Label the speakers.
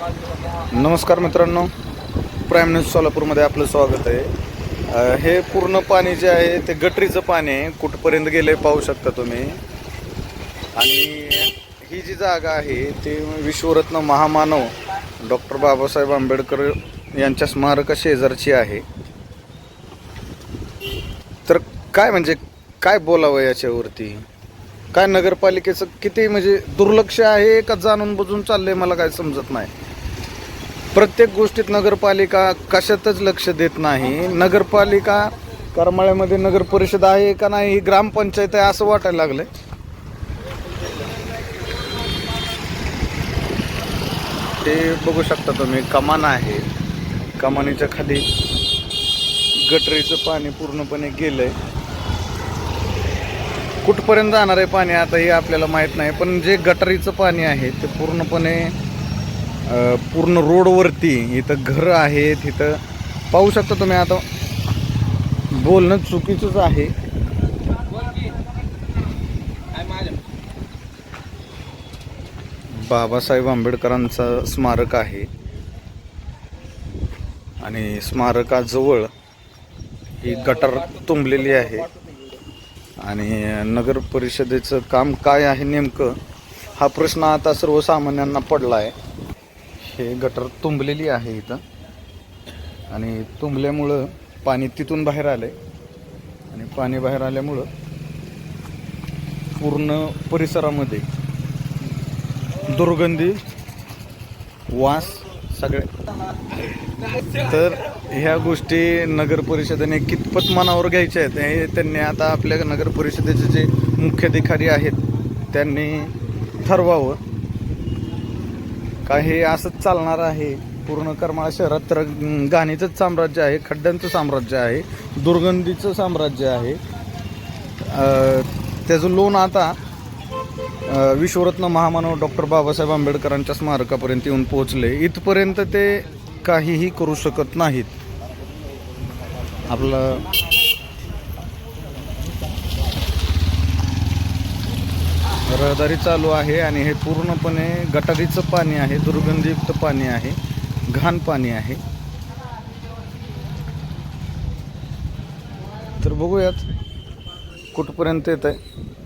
Speaker 1: नमस्कार मित्रांनो. Prime news सोलापूरमध्ये आपलं स्वागत आहे. हे पूर्ण पाणी जे आहे ते गटरीचं पाणी आहे. कुठपर्यंत गेले पाहू शकता तुम्ही. आणि ही जी जागा आहे ती विश्वरत्न महामानव डॉक्टर बाबासाहेब आंबेडकर यांच्या स्मारका शेजारची आहे. तर काय म्हणजे काय बोलावं याच्यावरती? काय नगरपालिकेचं किती म्हणजे दुर्लक्ष आहे का जाणून बुजून चाललंय मला काय समजत नाही. प्रत्येक गोष्टीत नगरपालिका कशातच लक्ष देत नाही. नगरपालिका करमाळ्यामध्ये नगर परिषद आहे का नाही ही ग्रामपंचायत आहे असं वाटायला लागलंय. ते बघू शकता तुम्ही कमान आहे. कमानीच्या खाली गटरीचं पाणी पूर्णपणे गेलंय. कुठपर्यंत जाणार आहे पाणी आता हे आपल्याला माहीत नाही पण जे गटारीचं पाणी आहे ते पूर्णपणे पूर्ण रोडवरती इथं घरं आहेत इथं पाहू शकता तुम्ही आता. बोलणं चुकीचंच आहे. बाबासाहेब आंबेडकरांचं स्मारक आहे. आणि स्मारकाजवळ ही गटर तुंबलेली आहे. आणि नगर परिषदेचं काम काय आहे नेमकं हा प्रश्न आता सर्वसामान्यांना पडला आहे हे गटर तुंबलेली आहे इथं. आणि तुंबल्यामुळं पाणी तिथून बाहेर आलंय. आणि पाणी बाहेर आल्यामुळं पूर्ण परिसरामध्ये दुर्गंधी वास सगळे तर ह्या गोष्टी नगर परिषदेने कितपत मनावर घ्यायच्या आहेत हे त्यांनी आता आपल्या नगर परिषदेचे जे मुख्याधिकारी आहेत त्यांनी ठरवावं. का हे असंच चालणार आहे? पूर्ण करमाळा शहरात तर गाणीचंच साम्राज्य आहे खड्ड्यांचं साम्राज्य आहे दुर्गंधीचं साम्राज्य आहे. त्याचं लोन आता विश्वरत्न महामानव डॉक्टर बाबासाहेब आंबेडकरांच्या स्मारकापर्यंत येऊन पोहोचले. इथपर्यंत ते काहीही करू शकत नाहीत. आपलं रहदारी चालू आहे आणि हे पूर्णपणे गटारीचं पाणी आहे दुर्गंधीयुक्त पाणी आहे घाण पाणी आहे. तर बघूयात कुठपर्यंत येत आहे